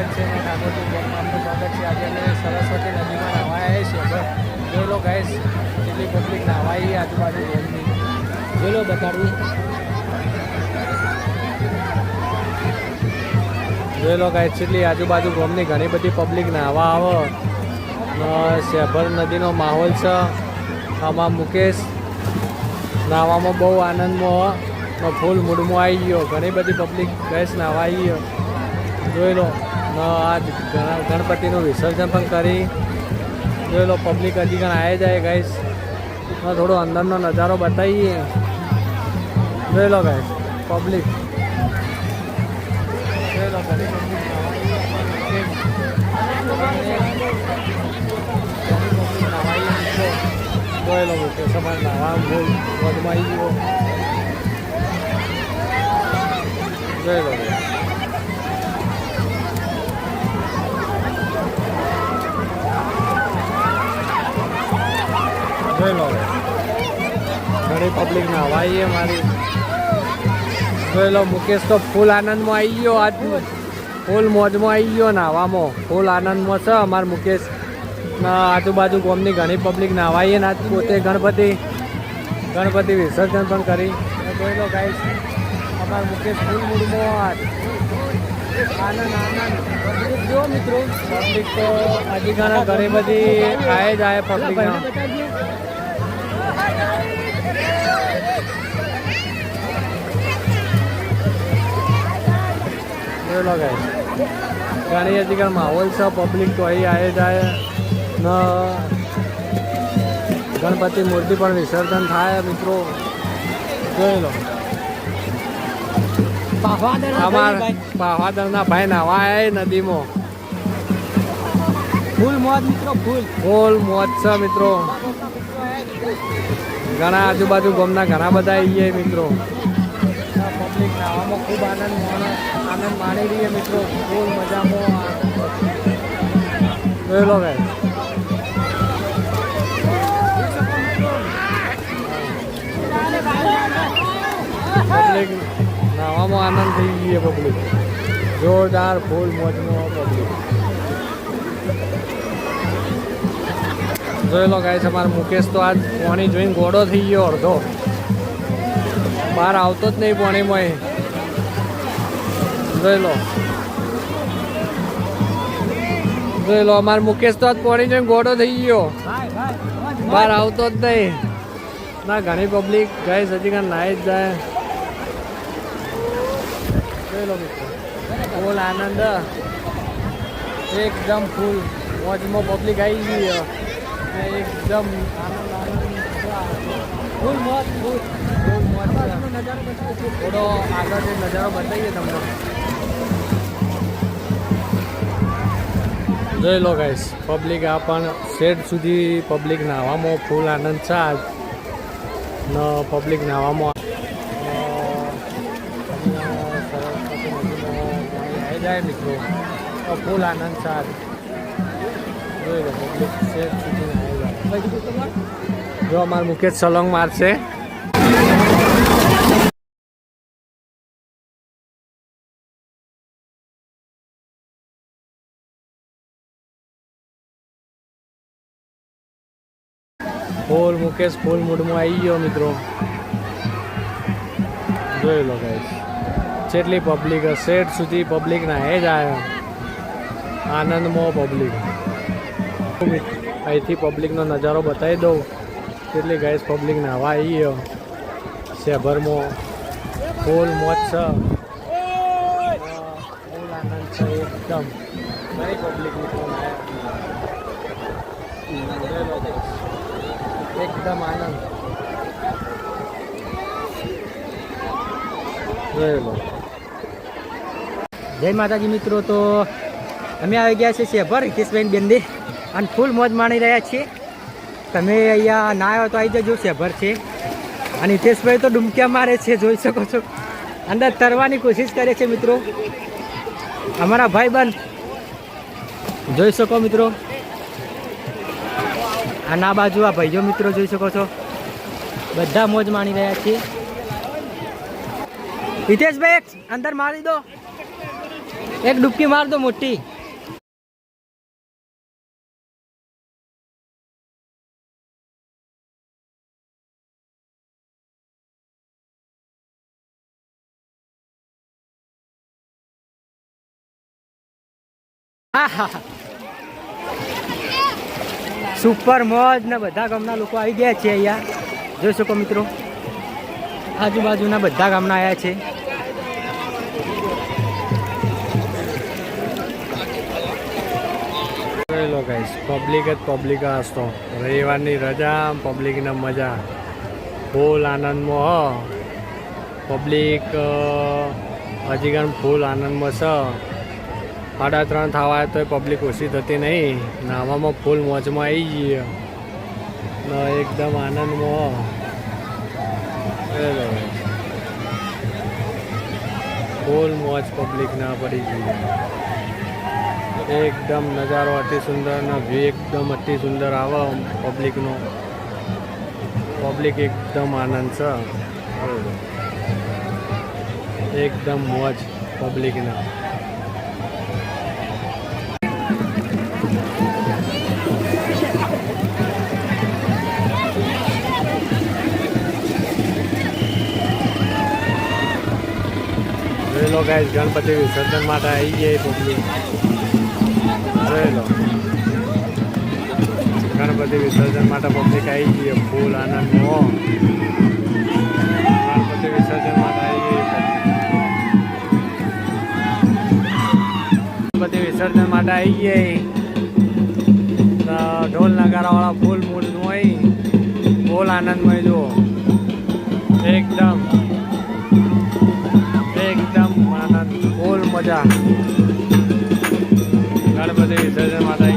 સ્વાગત છે અને ઠાકોરજી આપનું સ્વાગત છે. આજે અમે સરસ્વતી નદીમાં નાહવા આવ્યા છીએ બસ જોઈ લો ગાઈસ પબ્લિક નાહવાઈ આજુબાજુ રોડની જોઈ લો બતાડવી જોઈ લો ગાઈસ આજુબાજુ ગોમની ઘણી બધી પબ્લિક નાહવા આવે. શેભર નદીનો માહોલ છે. આમાં મુકેશ નાહવામાં બહુ આનંદમાં ફૂલ મૂડમાં આવી ગયો. ઘણી બધી પબ્લિક ગેસ નાહવા આવી ગયો. જોઈ લો. આજ ગણપતિનું વિસર્જન પણ કરી. જોઈ લો પબ્લિક હજી ઘણા આવી જાય ગાઈસ હા થોડો અંદરનો નજારો બતાવીએ. જોઈ લો ગાઈસ પબ્લિક જોઈ લો. જોઈ લો ભાઈ ગયો જોઈ લો જોઈ લો. ઘણી પબ્લિક નાવાઈએ મારી. જોઈ લો મુકેશ તો ફૂલ આનંદમાં આવી ગયો આજ ફૂલ મોજમાં આવી ગયો નાવામાં ફૂલ આનંદમાં છે અમાર મુકેશ. આજુબાજુ ગોમની ઘણી પબ્લિક નાવાઈએ ને આજ પોતે ગણપતિ. ગણપતિ વિસર્જન પણ કરી. જોઈ લો અમાર મુકેશ ફૂલ મૂડમાં આનંદ આનંદ. જો મિત્રો? પબ્લિક તો હજી ઘણા ઘણી બધી આય જાય પબ્લિક જોઈ લો ગાઈસ ઘણી માહોલ છે પબ્લિક તો અહીં આવે જાય. ન ગણપતિ મૂર્તિ પણ વિસર્જન થાય મિત્રો. જોઈ લો. અમાર પાવાદરના ભાઈ નાવા નદીમાં. ફૂલ મોજ મિત્રો ફૂલ. ફૂલ મોજ છે મિત્રો. ઘણા આજુબાજુ ગામના ઘણા બધા આવીએ ગયા મિત્રો. પબ્લિક નાવામાં ખૂબ આનંદ આનંદ માણી રહીએ મિત્રો ફૂલ મજામાં જોઈ લો ભાઈ. પબ્લિક નાવામાં આનંદ થઈ છે પબ્લિક. જોરદાર ફૂલ મોજમાં પબ્લિક. જોઈ લો છે અમારો મુકેશ તો આજ પાણી જોઈને ગોળો થઈ ગયો અડધો. બહાર આવતો જ નહીં પાણીમાં. જોઈ લો. જોઈ લો, અમારો મુકેશ તો આજ પાણી જોઈને ગોળો થઈ ગયો. બહાર આવતો જ નહીં. ના, ઘણી પબ્લિક ગઈ હજી કાંઈ નાહી જ જાય. જોઈ લો ફૂલ આનંદ. એકદમ ફૂલ. મોજમાં પબ્લિક આવી ગઈ એકદમ આનંદ આનંદ ફૂલ મોજ ફૂલ ફૂલ મોજ છે. થોડો આગળ જે નજારો બતાવીએ તમને. જોઈ લો ગાઈસ પબ્લિક આ પણ શેડ સુધી પબ્લિક નાહવામાં ફૂલ આનંદ છે આજ. ન પબ્લિક નાહવામાં જાય મિત્રો ફૂલ આનંદ છે આજ. જોઈ લો પબ્લિક શેડ સુધી. જો અમારો મુકેશ સલોંગ મારશે. ફૂલ મુકેશ, ફૂલ મૂડમાં આવી ગયો મિત્રો. જોઈ લો જેટલી પબ્લિક શેઠ સુધી પબ્લિક ના હે જ આવ્યો આનંદમાં પબ્લિક અહીંથી પબ્લિકનો નજારો બતાવી દઉં. કેટલી ગાઈસ પબ્લિક નાવા આવી ગયો. શેભરમાં. ફૂલ મોજ ફૂલ આનંદ છે એકદમ. ઘણી એકદમ આનંદ. જય માતાજી મિત્રો, તો અમે આવી ગયા છીએ શેભર હિતેશભાઈ બેંદે અને ફૂલ મોજ માણી રહ્યા છીએ. તમે અહીંયા ના આવ્યો તો આવી જજો, શેભર છે. અને હિતેશભાઈ તો ડૂમક્યા મારે છે, જોઈ શકો છો. અંદર તરવાની કોશિશ કરે છે મિત્રો. અમારા ભાઈ બન જોઈ શકો મિત્રો. આ બાજુ આ ભાઈઓ મિત્રો જોઈ શકો છો. બધા મોજ માણી રહ્યા છીએ. હિતેશભાઈ અંદર મારી દો. એક ડૂબકી માર દો મોટી. સુપર મોજ ને બધા ગામના લોકો આવી ગયા છે અહીંયા. જોઈ શકો મિત્રો. આજુબાજુના બધા ગામના આવ્યા છે. પબ્લિક જ પબ્લિક હસતો રવિવારની રજા પબ્લિકને મજા. ફૂલ આનંદમાં, હ. પબ્લિક હજી ગણ ફૂલ આનંદમાં છે. સાડા ત્રણ થવા તો પબ્લિક ઓછી થતી નહીં. નાવામાં ફૂલ મોજમાં આવી ગઈ ને એકદમ આનંદમાં. ફૂલ મોજ પબ્લિક ના પડી ગઈ એકદમ નજારો અતિ સુંદર ને વ્યૂ એકદમ અતિ સુંદર આવે પબ્લિકનો પબ્લિક એકદમ આનંદ છે. એકદમ મોજ પબ્લિકના ગાઈસ ગણપતિ વિસર્જન માટે આવી ગયા પબ્લિક જોઈ લો ગણપતિ વિસર્જન માટે પબ્લિક આવી ગઈ ફૂલ આનંદ હો ગણપતિ વિસર્જન માટે આવી ગઈ ગણપતિ વિસર્જન માટે આવી ગઈ ઢોલ નગારાવાળા ફૂલનું હોય ફૂલ આનંદમય જુઓ એકદમ મજા ગણપતિ વિસર્જન માટે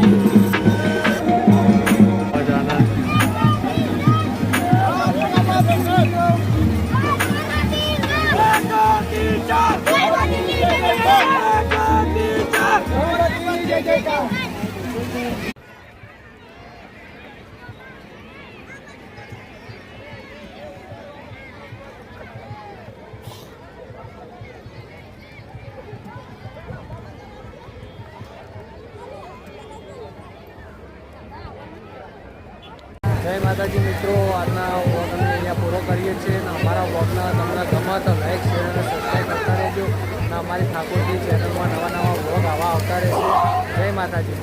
જય માતાજી મિત્રો, આજના વ્લોગ અમે અહીંયા પૂરો કરીએ છીએ. અને અમારા વ્લોગના તમને ગમે તો લાઈક શેર અને સબસ્ક્રાઈબ કરતા રહેજો. અને અમારી ઠાકોરજી ચેનલમાં નવા નવા વ્લોગ આવા આવતા રહેશે. જય માતાજી.